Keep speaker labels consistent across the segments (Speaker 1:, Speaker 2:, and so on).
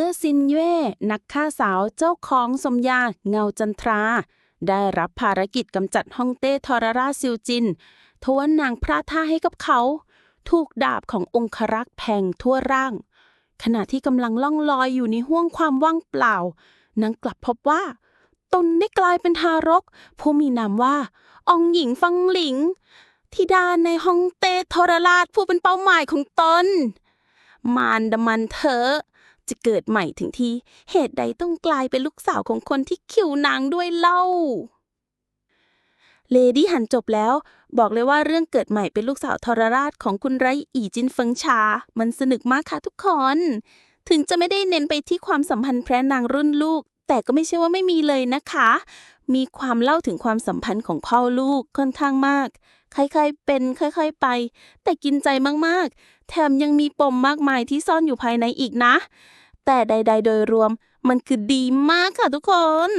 Speaker 1: เมื่อซินเย่นักฆ่าสาวเจ้าของสมญาเงาจันทรา ได้รับภารกิจกำจัดฮ่องเต้ทรราซิวจิน ทว่านางพระท่าให้กับเขา ถูกดาบขององครักษ์แทงทั่วร่าง ขณะที่กำลังล่องลอยอยู่ในห้วงความว่างเปล่านางกลับพบว่า ตนได้กลายเป็นทารก ผู้มีนามว่าอองหญิงฟังหลิงธิดาในฮ่องเต้ทรราชผู้เป็นเป้าหมายของตนมารดมันเถอะ จะเกิดใหม่ถึงทีเหตุใดต้องกลายเป็นลูกสาวของคนที่คิวนางด้วยเล่า เลดี้หันจบแล้ว บอกเลยว่าเรื่องเกิดใหม่เป็นลูกสาวทรราชของคุณไรอีจินเฟิงชา มันสนุกมากค่ะทุกคน ถึงจะไม่ได้เน้นไปที่ความสัมพันธ์แพรนางรุ่นลูก แต่ก็ไม่ใช่ว่าไม่มีเลยนะคะ มีความเล่าถึงความสัมพันธ์ของพ่อลูกค่อนข้างมาก ค่อยๆ เป็นค่อยๆ ไป แต่กินใจมากๆ แถมยังมีปมมากมายที่ซ่อนอยู่ภายในอีกนะ แต่ใด ๆ โดยรวมมันคือดีมากค่ะทุกคน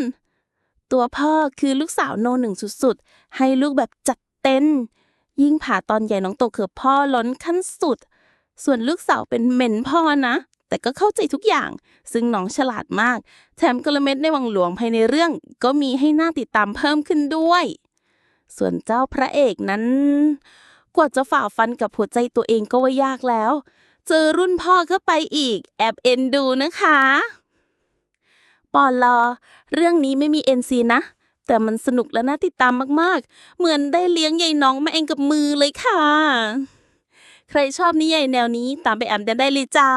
Speaker 1: ตัวพ่อคือลูกสาวโนหนึ่งสุดๆ ให้ลูกแบบจัดเต็มยิ่งผ่าตอนใหญ่น้องโตเกือบพ่อล้นขั้นสุด ส่วนลูกสาวเป็นเหม็นพ่อนะ แต่ก็เข้าใจทุกอย่าง ซึ่งน้องฉลาดมาก แถมกลเม็ดในวังหลวงภายในเรื่อง ก็มีให้น่าติดตามเพิ่มขึ้นด้วย ส่วนเจ้าพระเอกนั้น กว่าจะฝ่าฟันกับหัวใจตัวเองก็ว่ายากแล้ว เจอรุ่นพ่อเข้าไปอีก แอบเอ็นดูนะคะปอลอเรื่องนี้ไม่มีเอ็นซีนะ แต่มันสนุกและน่าติดตามมากๆ เหมือนได้เลี้ยงยายน้องมาเองกับมือเลยค่ะ ใครชอบนิยายแนวนี้ตามไปอ่านกันได้เลยจ้า